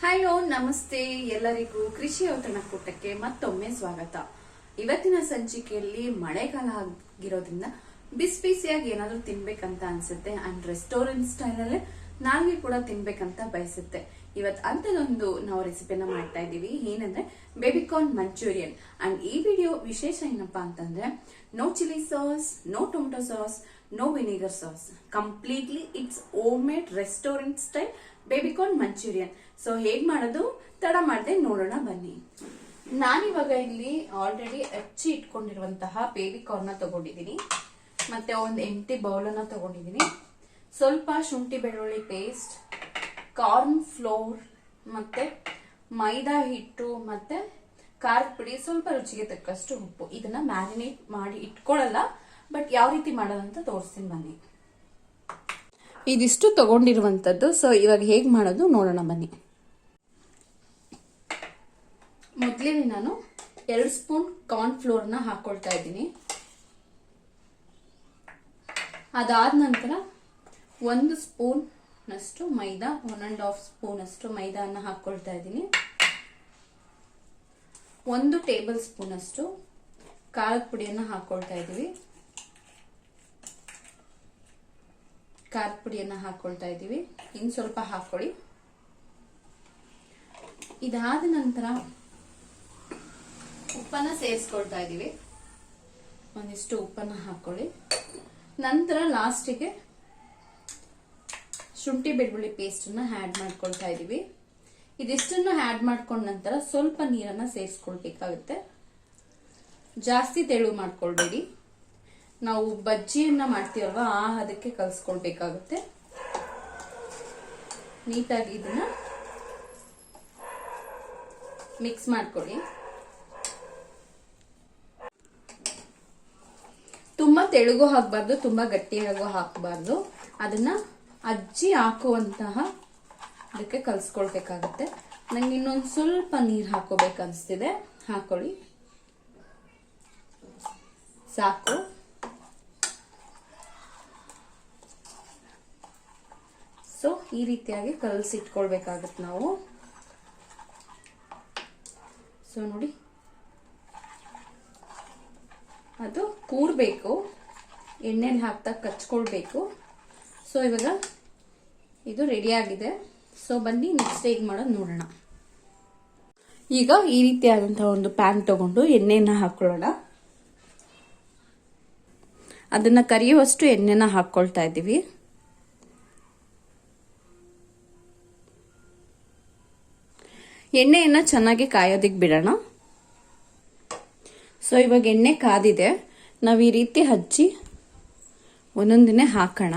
Hello, ನಮಸ್ತೆ. ಎಲ್ಲರಿಗೂ ಕೃಷಿ ಔತಣ ಕೂಟಕ್ಕೆ ಮತ್ತೊಮ್ಮೆ ಸ್ವಾಗತ. ಇವತ್ತಿನ ಸಂಚಿಕೆಯಲ್ಲಿ ಮಳೆಗಾಲ ಆಗಿರೋದ್ರಿಂದ ಬಿಸಿ ಬಿಸಿಯಾಗಿ ಏನಾದರೂ ತಿನ್ಬೇಕಂತ ಅನ್ಸುತ್ತೆ. ಅಂಡ್ ರೆಸ್ಟೋರೆಂಟ್ ಸ್ಟೈಲ್ ಅಲ್ಲೇ ನಾಲ್ಗೆ ಕೂಡ ತಿನ್ಬೇಕಂತ ಬಯಸುತ್ತೆ. ಇವತ್ ಅಂಥದ್ದೊಂದು ನಾವು ರೆಸಿಪಿನ ಮಾಡ್ತಾ ಇದ್ದೀವಿ. ಏನಂದ್ರೆ ಬೇಬಿಕಾರ್ನ್ ಮಂಚೂರಿಯನ್ ಅಂಡ್ ಈ ವಿಡಿಯೋ ವಿಶೇಷ ಏನಪ್ಪಾ ಅಂತಂದ್ರೆ no chilli sauce no tomato sauce no vinegar sauce completely it's home made restaurant style baby corn Manchurian so ಹೇಗೆ ಮಾಡೋದು? ತಡ ಮಾಡದೆ ನೋಡೋಣ ಬನ್ನಿ. ನಾನಿವಾಗ ಇಲ್ಲಿ ಆಲ್ರೆಡಿ ಹಚ್ಚಿ ಇಟ್ಕೊಂಡಿರುವಂತಹ ಬೇಬಿಕಾರ್ನ್ ತಗೊಂಡಿದ್ದೀನಿ. ಮತ್ತೆ ಒಂದು ಎಂಟಿ ಬೌಲನ್ನ ತಗೊಂಡಿದ್ದೀನಿ. ಸ್ವಲ್ಪ ಶುಂಠಿ ಬೆಳ್ಳುಳ್ಳಿ ಪೇಸ್ಟ್ ಕಾರ್ನ್ ಫ್ಲೋರ್ ಮತ್ತೆ ಮೈದಾ ಹಿಟ್ಟು ಮತ್ತೆ ಖಾರದ ಪುಡಿ ಸ್ವಲ್ಪ ರುಚಿಗೆ ತಕ್ಕಷ್ಟು ಉಪ್ಪು. ಇದನ್ನ ಮ್ಯಾರಿನೇಟ್ ಮಾಡಿ ಇಟ್ಕೊಳ್ಳಲ್ಲ ಬಟ್ ಯಾವ ರೀತಿ ಮಾಡೋದಂತ ತೋರಿಸ್ತೀನಿ ಬನ್ನಿ. ಇದಿಷ್ಟು ತಗೊಂಡಿರುವಂತದ್ದು ಸೊ ಇವಾಗ ಹೇಗ್ ಮಾಡೋದು ನೋಡೋಣ ಬನ್ನಿ. ಮೊದಲಿಗೆ ನಾನು ಎರಡು ಸ್ಪೂನ್ ಕಾರ್ನ್ ಫ್ಲೋರ್ನ ಹಾಕೊಳ್ತಾ ಇದ್ದೀನಿ. ಅದಾದ ನಂತರ ಒಂದು ಸ್ಪೂನ್ ನಷ್ಟು maida one and half spoon ಅಷ್ಟು ಮೈದಾನ ಹಾಕ್ಕೊಳ್ತಾ ಇದ್ದೀನಿ. ಒಂದು ಟೇಬಲ್ ಸ್ಪೂನ್ ಅಷ್ಟು ಖಾರದ ಪುಡಿಯನ್ನು ಹಾಕ್ಕೊಳ್ತಾ ಇದ್ದೀವಿ. ಖಾರದ ಪುಡಿಯನ್ನು ಹಾಕ್ಕೊಳ್ತಾ ಇದ್ದೀವಿ. ಇನ್ನು ಸ್ವಲ್ಪ ಹಾಕ್ಕೊಳ್ಳಿ. ಇದಾದ ನಂತರ ಉಪ್ಪನ್ನ ಸೇರಿಸ್ಕೊಳ್ತಾ ಇದ್ದೀವಿ. ಒಂದಿಷ್ಟು ಉಪ್ಪನ್ನ ಹಾಕೊಳ್ಳಿ ನಂತರ ಲಾಸ್ಟಿಗೆ ಶುಂಠಿ ಬೆಳ್ಳುಳ್ಳಿ ಪೇಸ್ಟನ್ನು ಹ್ಯಾಡ್ ಮಾಡ್ಕೊಳ್ತಾ ಇದ್ದೀವಿ ಇದಿಷ್ಟನ್ನು ಆಡ್ ಮಾಡ್ಕೊಂಡ ನಂತರ ಸ್ವಲ್ಪ ನೀರನ್ನ ಸೇರಿಸ್ಕೊಳ್ಬೇಕಾಗುತ್ತೆ. ಜಾಸ್ತಿ ತೆಳು ಮಾಡ್ಕೊಳ್ಬೇಡಿ. ನಾವು ಬಜ್ಜಿಯನ್ನ ಮಾಡ್ತೀವಲ್ವ, ಆ ಅದಕ್ಕೆ ಕಲ್ಸ್ಕೊಳ್ಬೇಕಾಗುತ್ತೆ. ನೀಟಾಗಿ ಇದನ್ನ ಮಿಕ್ಸ್ ಮಾಡ್ಕೊಳ್ಳಿ. ತುಂಬಾ ತೆಳುಗು ಹಾಕಬಾರ್ದು, ತುಂಬಾ ಗಟ್ಟಿಯಾಗೂ ಹಾಕಬಾರ್ದು. ಅದನ್ನ ಅಜ್ಜಿ ಹಾಕುವಂತಹ, ಅದಕ್ಕೆ ಕಲ್ಸ್ಕೊಳ್ಬೇಕಾಗತ್ತೆ. ನಂಗೆ ಇನ್ನೊಂದು ಸ್ವಲ್ಪ ನೀರು ಹಾಕೋಬೇಕು ಅನಿಸ್ತಿದೆ ಹಾಕೊಳ್ಳಿ. ಸಾಕು. ಸೊ ಈ ರೀತಿಯಾಗಿ ಕಲಸಿಟ್ಕೊಳ್ಬೇಕಾಗತ್ತೆ ನಾವು. ಸೊ ನೋಡಿ. ಅದು ಕೂರ್ಬೇಕು. ಎಣ್ಣೆಲಿ ಹಾಕ್ತಾ ಕಚ್ಕೊಳ್ಬೇಕು. ಸೊ ಇವಾಗ ಇದು ರೆಡಿ ಆಗಿದೆ. ಸೊ ಬನ್ನಿ ನೆಕ್ಸ್ಟ್ ಹೇಗೆ ಮಾಡೋದು ನೋಡೋಣ. ಈಗ ಈ ರೀತಿಯಾದಂತಹ ಒಂದು ಪ್ಯಾನ್ ತಗೊಂಡು ಎಣ್ಣೆನ ಹಾಕೊಳ್ಳೋಣ. ಅದನ್ನ ಕರಿಯುವಷ್ಟು ಎಣ್ಣೆನ ಹಾಕ್ಕೊಳ್ತಾ ಇದ್ದೀವಿ. ಎಣ್ಣೆಯನ್ನ ಚೆನ್ನಾಗಿ ಕಾಯೋದಿಕ್ಕೆ ಬಿಡೋಣ. ಸೊ ಇವಾಗ ಎಣ್ಣೆ ಕಾದಿದೆ. ನಾವು ಈ ರೀತಿ ಹಚ್ಚಿ ಒಂದೊಂದಿನೇ ಹಾಕೋಣ.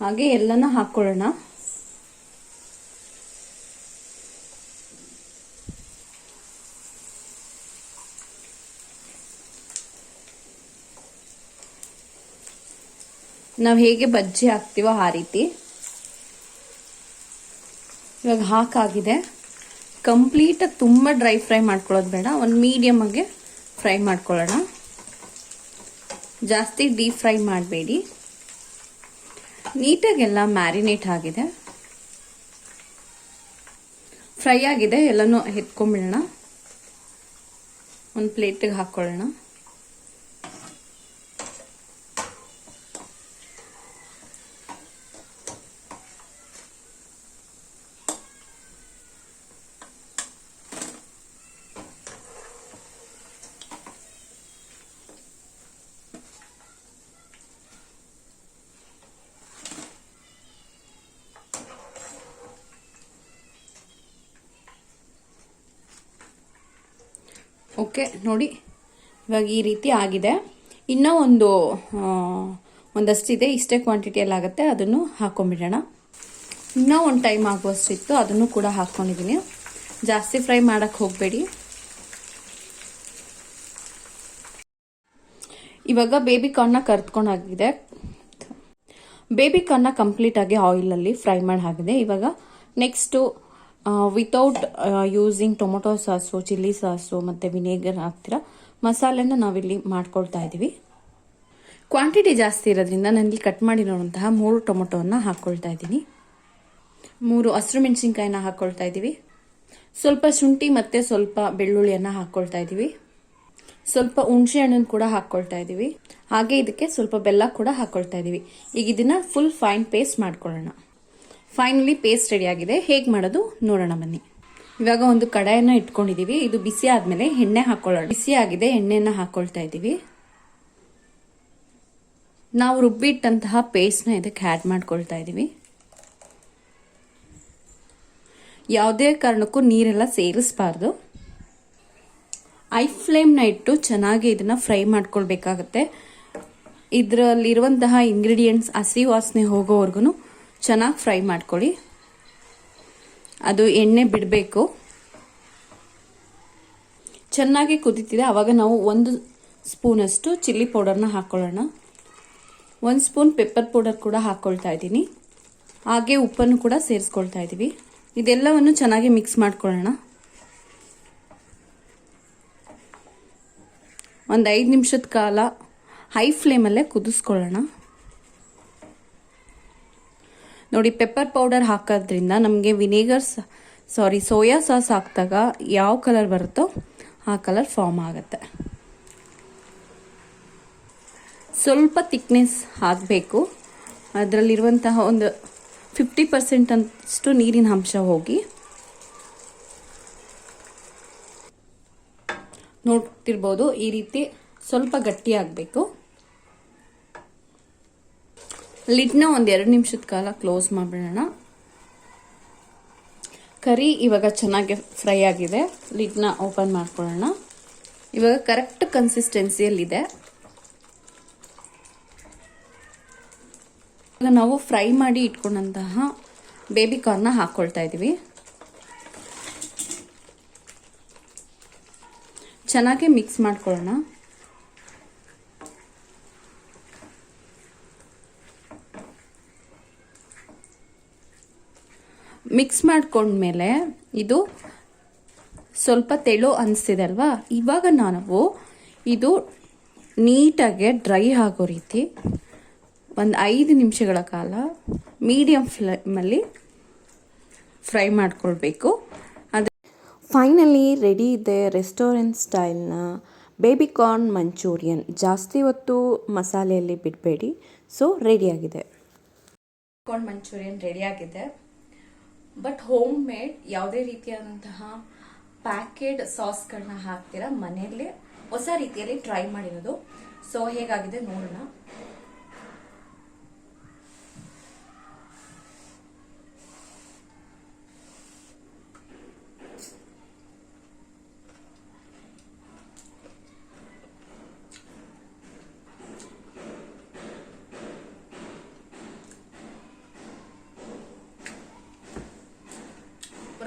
ಹಾಗೆ ಎಲ್ಲನ ಹಾಕೊಳ್ಳೋಣ. ನಾವು ಹೇಗೆ ಬಜ್ಜಿ ಹಾಕ್ತೀವೋ ಆ ರೀತಿ. ಇವಾಗ ಹಾಕಾಗಿದೆ. ಕಂಪ್ಲೀಟಾಗಿ ತುಂಬ ಡ್ರೈ ಫ್ರೈ ಮಾಡ್ಕೊಳ್ಳೋದು ಬೇಡ. ಒಂದು ಆಗಿ ಫ್ರೈ ಮಾಡ್ಕೊಳ್ಳೋಣ. ಜಾಸ್ತಿ ಡೀಪ್ ಫ್ರೈ ಮಾಡಬೇಡಿ. ನೀಟಾಗೆಲ್ಲ ಮ್ಯಾರಿನೇಟ್ ಆಗಿದೆ. ಫ್ರೈ ಆಗಿದೆ. ಎಲ್ಲನೂ ಎತ್ಕೊಂಡ್ಬಿಡೋಣ ಒಂದು ಪ್ಲೇಟಿಗೆ ಹಾಕ್ಕೊಳ್ಳೋಣ ಓಕೆ, ನೋಡಿ. ಇವಾಗ ಈ ರೀತಿ ಆಗಿದೆ. ಇನ್ನೂ ಒಂದು ಒಂದಷ್ಟಿದೆ ಇಷ್ಟೇ ಕ್ವಾಂಟಿಟಿಯಲ್ಲಿ ಆಗುತ್ತೆ. ಅದನ್ನು ಹಾಕೊಂಡ್ಬಿಡೋಣ. ಇನ್ನೂ ಒಂದು ಟೈಮ್ ಆಗುವಷ್ಟಿತ್ತು. ಅದನ್ನು ಕೂಡ ಹಾಕ್ಕೊಂಡಿದ್ದೀನಿ ಜಾಸ್ತಿ ಫ್ರೈ ಮಾಡೋಕ್ಕೆ ಹೋಗಬೇಡಿ. ಇವಾಗ ಬೇಬಿ ಕಾರ್ನ ಕರ್ತ್ಕೊಂಡಾಗಿದೆ ಬೇಬಿ ಕಾರ್ನ ಕಂಪ್ಲೀಟಾಗಿ ಆಯಿಲಲ್ಲಿ ಫ್ರೈ ಮಾಡಿ ಹಾಕಿದೆ ಇವಾಗ next without using tomato sauce chilli sauce ಮತ್ತು ವಿನೇಗರ್ ಹಾಕ್ತೀರಾ, ಮಸಾಲೆನ ನಾವಿಲ್ಲಿ ಮಾಡ್ಕೊಳ್ತಾ ಇದ್ದೀವಿ ಕ್ವಾಂಟಿಟಿ ಜಾಸ್ತಿ ಇರೋದ್ರಿಂದ ನನಗೆ ಕಟ್ ಮಾಡಿರೋವಂತಹ ಮೂರು ಟೊಮೊಟೊವನ್ನು ಹಾಕ್ಕೊಳ್ತಾ ಇದ್ದೀನಿ ಮೂರು ಹಸಿರು ಮೆಣಸಿನ್ಕಾಯಿನ ಹಾಕ್ಕೊಳ್ತಾ ಇದ್ದೀವಿ ಸ್ವಲ್ಪ ಶುಂಠಿ ಮತ್ತು ಸ್ವಲ್ಪ ಬೆಳ್ಳುಳ್ಳಿಯನ್ನು ಹಾಕ್ಕೊಳ್ತಾ ಇದ್ದೀವಿ ಸ್ವಲ್ಪ ಹುಣಸೆ ಹಣ್ಣನ್ನು ಕೂಡ ಹಾಕ್ಕೊಳ್ತಾ ಇದ್ದೀವಿ ಹಾಗೆ ಇದಕ್ಕೆ ಸ್ವಲ್ಪ ಬೆಲ್ಲ ಕೂಡ ಹಾಕ್ಕೊಳ್ತಾ ಇದ್ದೀವಿ ಈಗ ಇದನ್ನು ಫುಲ್ ಫೈನ್ ಪೇಸ್ಟ್ ಮಾಡ್ಕೊಳ್ಳೋಣ. ಫೈನಲಿ ಪೇಸ್ಟ್ ರೆಡಿ ಆಗಿದೆ. ಹೇಗೆ ಮಾಡೋದು? ನೋಡೋಣ ಬನ್ನಿ. ಇವಾಗ ಒಂದು ಕಡಾಯನ್ನ ಇಟ್ಕೊಂಡಿದೀವಿ. ಇದು ಬಿಸಿ ಆದಮೇಲೆ ಎಣ್ಣೆ ಹಾಕೊಳ್ಳೋಣ. ಬಿಸಿ ಆಗಿದೆ ಎಣ್ಣೆನ ಹಾಕೊಳ್ತಾ ಇದ್ದೀವಿ ನಾವು ರುಬ್ಬಿಟ್ಟಂತಹ ಪೇಸ್ಟ್ನ ಇದಕ್ಕೆ ಆ್ಯಡ್ ಮಾಡ್ಕೊಳ್ತಾ ಇದ್ದೀವಿ ಯಾವುದೇ ಕಾರಣಕ್ಕೂ ನೀರೆಲ್ಲ ಸೇರಿಸಬಾರ್ದು. ಐ ಫ್ಲೇಮ್ನ ಇಟ್ಟು ಚೆನ್ನಾಗಿ ಇದನ್ನ ಫ್ರೈ ಮಾಡ್ಕೊಳ್ಬೇಕಾಗತ್ತೆ. ಇದರಲ್ಲಿರುವಂತಹ ಇಂಗ್ರೀಡಿಯೆಂಟ್ಸ್ ಹಸಿ ವಾಸನೆ ಹೋಗೋವರೆಗೂ ಚೆನ್ನಾಗಿ ಫ್ರೈ ಮಾಡ್ಕೊಳ್ಳಿ. ಅದು ಎಣ್ಣೆ ಬಿಡಬೇಕು. ಚೆನ್ನಾಗಿ ಕುದೀತಿದೆ. ಆವಾಗ ನಾವು ಒಂದು ಸ್ಪೂನಷ್ಟು ಚಿಲ್ಲಿ ಪೌಡರ್ನ ಹಾಕ್ಕೊಳ್ಳೋಣ ಒಂದು ಸ್ಪೂನ್ ಪೆಪ್ಪರ್ ಪೌಡರ್ ಕೂಡ ಹಾಕ್ಕೊಳ್ತಾ ಇದ್ದೀನಿ. ಹಾಗೆ ಉಪ್ಪನ್ನು ಕೂಡ ಸೇರಿಸ್ಕೊಳ್ತಾ ಇದ್ದೀವಿ. ಇದೆಲ್ಲವನ್ನು ಚೆನ್ನಾಗಿ ಮಿಕ್ಸ್ ಮಾಡ್ಕೊಳ್ಳೋಣ. ಒಂದು ಐದು ನಿಮಿಷದ ಕಾಲ ಹೈ ಫ್ಲೇಮಲ್ಲೇ ಕುದಿಸ್ಕೊಳ್ಳೋಣ. ನೋಡಿ ಪೆಪ್ಪರ್ ಪೌಡರ್ ಹಾಕೋದ್ರಿಂದ ನಮಗೆ ವಿನೇಗರ್ ಸಾರಿ ಸೋಯಾ ಸಾಸ್ ಹಾಕಿದಾಗ ಯಾವ ಕಲರ್ ಬರುತ್ತೋ ಆ ಕಲರ್ ಫಾರ್ಮ್ ಆಗುತ್ತೆ. ಸ್ವಲ್ಪ ತಿಕ್ನೆಸ್ ಆಗಬೇಕು ಅದರಲ್ಲಿರುವಂತಹ ಒಂದು ಫಿಫ್ಟಿ ಪರ್ಸೆಂಟ್ ಅಷ್ಟು ನೀರಿನ ಅಂಶ ಹೋಗಿ. ನೋಡ್ತಿರ್ಬೋದು, ಈ ರೀತಿ ಸ್ವಲ್ಪ ಗಟ್ಟಿ ಆಗಬೇಕು. ಲಿಡ್ನ ಒಂದು ಎರಡು ನಿಮಿಷದ ಕಾಲ ಕ್ಲೋಸ್ ಮಾಡಿಬಿಡೋಣ. ಕರಿ ಇವಾಗ ಚೆನ್ನಾಗಿ ಫ್ರೈ ಆಗಿದೆ. ಲಿಡ್ನ ಓಪನ್ ಮಾಡ್ಕೊಳ್ಳೋಣ. ಇವಾಗ ಕರೆಕ್ಟ್ ಕನ್ಸಿಸ್ಟೆನ್ಸಿಯಲ್ಲಿದೆ. ಇವಾಗ ನಾವು ಫ್ರೈ ಮಾಡಿ ಇಟ್ಕೊಂಡಂತಹ ಬೇಬಿ ಕಾರ್ನ ಹಾಕ್ಕೊಳ್ತಾ ಇದ್ದೀವಿ ಚೆನ್ನಾಗಿ ಮಿಕ್ಸ್ ಮಾಡ್ಕೊಳ್ಳೋಣ. ಮಿಕ್ಸ್ ಮಾಡ್ಕೊಂಡ್ಮೇಲೆ ಇದು ಸ್ವಲ್ಪ ತೆಳು ಅನಿಸ್ತಿದೆ ಅಲ್ವಾ? ಇವಾಗ ನಾವು ಇದು ನೀಟಾಗಿ ಡ್ರೈ ಆಗೋ ರೀತಿ ಒಂದು ಐದು ನಿಮಿಷಗಳ ಕಾಲ ಮೀಡಿಯಂ ಫ್ಲೇಮಲ್ಲಿ ಫ್ರೈ ಮಾಡಿಕೊಳ್ಬೇಕು. ಅದು ಫೈನಲಿ ರೆಡಿ ಇದೆ ರೆಸ್ಟೋರೆಂಟ್ ಸ್ಟೈಲ್ನ ಬೇಬಿ ಕಾರ್ನ್ ಮಂಚೂರಿಯನ್. ಜಾಸ್ತಿ ಹೊತ್ತು ಮಸಾಲೆಯಲ್ಲಿ ಬಿಡಬೇಡಿ. ಸೊ ರೆಡಿಯಾಗಿದೆ ಕಾರ್ನ್ ಮಂಚೂರಿಯನ್ ರೆಡಿಯಾಗಿದೆ ಬಟ್ ಹೋಮ್ ಮೇಡ್ ಯಾವುದೇ ರೀತಿಯಾದಂತಹ ಪ್ಯಾಕೆಡ್ ಸಾಸ್ಗಳನ್ನ ಹಾಕ್ತೀರಾ ಮನೆಯಲ್ಲೇ, ಹೊಸ ರೀತಿಯಲ್ಲಿ ಟ್ರೈ ಮಾಡಿರೋದು. ಸೊ ಹೇಗಾಗಿದೆ ನೋಡೋಣ.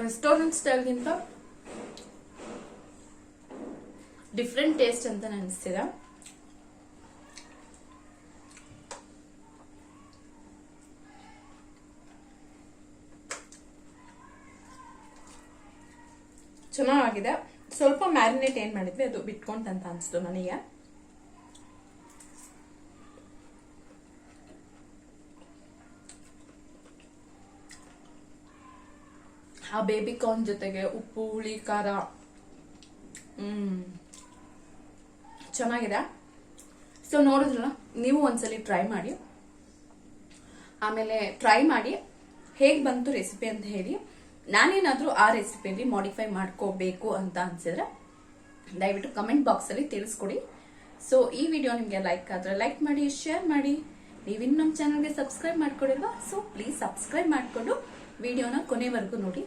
ರೆಸ್ಟೋರೆಂಟ್ ಸ್ಟೈಲ್ಗಿಂತ ಡಿಫ್ರೆಂಟ್ ಟೇಸ್ಟ್ ಅಂತ ಅನಿಸ್ತಿದೆ ಚೆನ್ನಾಗಿದೆ. ಸ್ವಲ್ಪ ಮ್ಯಾರಿನೇಟ್ ಏನ್ ಮಾಡಿದ್ವಿ ಅದು ಬಿಟ್ಕೊಂಡಂತ ಅನಿಸ್ತು ನನಗೆ. ಆ ಬೇಬಿ ಕಾರ್ನ್ ಜೊತೆಗೆ ಉಪ್ಪು, ಹುಳಿ, ಖಾರ. ಹ್ಮ್. ಚೆನ್ನಾಗಿದೆ. ಸೊ ನೋಡಿದ್ರಲ್ಲ, ನೀವು ಒಂದ್ಸಲಿ ಟ್ರೈ ಮಾಡಿ. ಆಮೇಲೆ ಟ್ರೈ ಮಾಡಿ. ಹೇಗೆ ಬಂತು ರೆಸಿಪಿ ಅಂತ ಹೇಳಿ. ನಾನೇನಾದ್ರೂ ಆ ರೆಸಿಪಿಯಲ್ಲಿ ಮಾಡಿಫೈ ಮಾಡ್ಕೋಬೇಕು ಅಂತ ಅನ್ಸಿದ್ರೆ, ದಯವಿಟ್ಟು ಕಮೆಂಟ್ ಬಾಕ್ಸ್ ಅಲ್ಲಿ ತಿಳಿಸ್ಕೊಡಿ. ಸೊ ಈ ವಿಡಿಯೋ ನಿಮಗೆ ಲೈಕ್ ಆದ್ರೆ ಲೈಕ್ ಮಾಡಿ ಶೇರ್ ಮಾಡಿ. ನೀವಿನ್ನು ನಮ್ಮ ಚಾನಲ್ಗೆ ಸಬ್ಸ್ಕ್ರೈಬ್ ಮಾಡ್ಕೊಡಿಲ್ವಾ? ಸೊ ಪ್ಲೀಸ್ ಸಬ್ಸ್ಕ್ರೈಬ್ ಮಾಡಿಕೊಂಡು ವಿಡಿಯೋನ ಕೊನೆವರೆಗೂ ನೋಡಿ.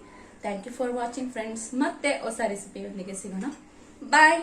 Thank you for watching friends ಮತ್ತೆ ಹೊಸ ರೆಸಿಪಿಯೊಂದಿಗೆ ಸಿಗೋಣ. ಬಾಯ್